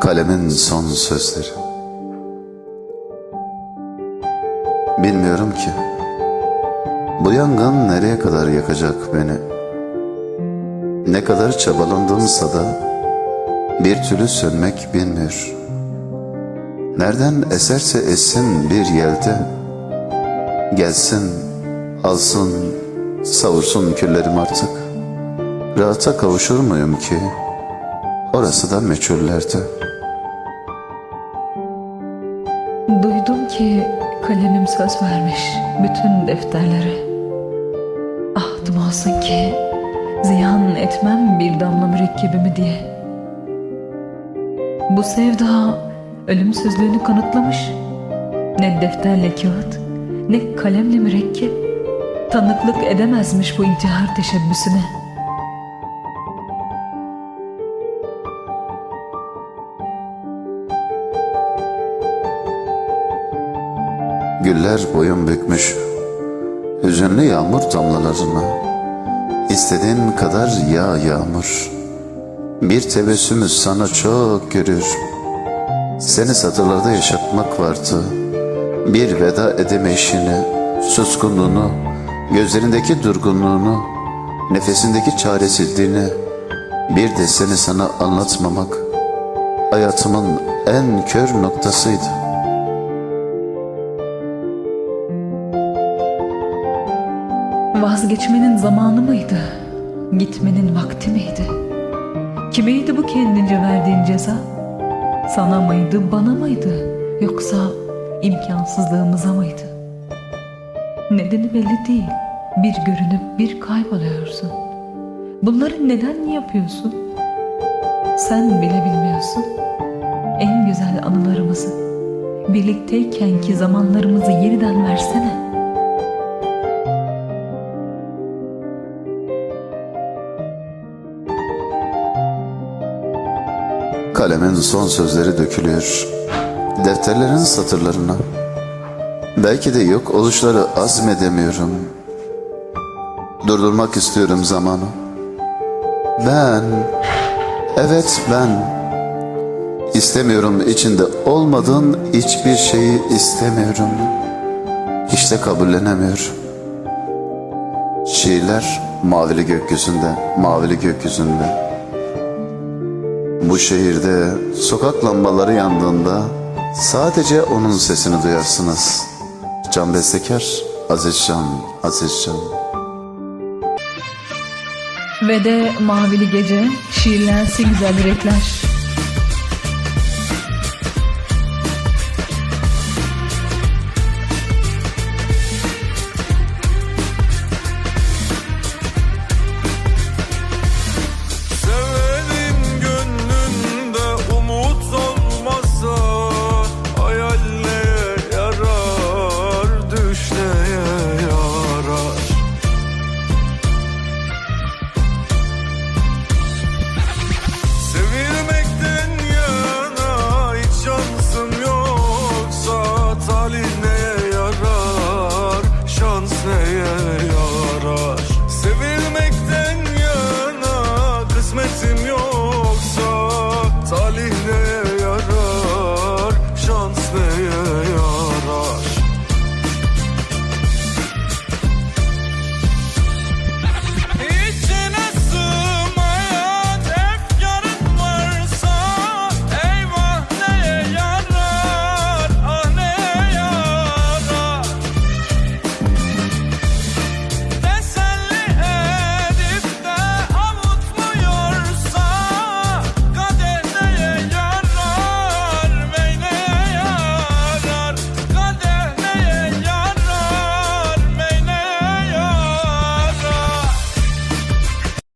Kalemin son sözleri. Bilmiyorum ki bu yangın nereye kadar yakacak beni. Ne kadar çabalandımsa da bir türlü sönmek bilmiyor. Nereden eserse essin bir yelde gelsin, alsın, savursun küllerim artık. Rahata kavuşur muyum ki? Orası da meçhullerde. Duydum ki kalemim söz vermiş bütün defterlere. Ahdım olsun ki ziyan etmem bir damla mürekkebimi diye. Bu sevda ölümsüzlüğünü kanıtlamış. Ne defterle kağıt ne kalemle mürekkep tanıklık edemezmiş bu intihar teşebbüsüne. Güller boyun bükmüş, hüzünlü yağmur damlalarına. İstediğin kadar yağ yağmur. Bir tebessümü sana çok görür. Seni satırlarda yaşatmak vardı. Bir veda edemeyişini, suskunluğunu, gözlerindeki durgunluğunu, nefesindeki çaresizliğini, bir de seni sana anlatmamak hayatımın en kör noktasıydı. Vazgeçmenin zamanı mıydı? Gitmenin vakti miydi? Kimeydi bu kendince verdiğin ceza? Sana mıydı, bana mıydı? Yoksa imkansızlığımıza mıydı? Nedeni belli değil. Bir görünüp bir kayboluyorsun. Bunları neden yapıyorsun? Sen bile bilmiyorsun. En güzel anılarımızı, birlikteyken ki zamanlarımızı yeniden versene.'' Kalemin son sözleri dökülüyor. Defterlerin satırlarına. Belki de yok oluşları azmedemiyorum. Durdurmak istiyorum zamanı. Ben, evet ben. İstemiyorum içinde olmadığın hiçbir şeyi istemiyorum. İşte kabullenemiyorum. Şiirler mavili gökyüzünde, mavili gökyüzünde. Bu şehirde sokak lambaları yandığında sadece onun sesini duyarsınız. Can Bestekar, Aziz Can, Aziz Can. Ve de mavili gece şiirlensin güzel yürekler.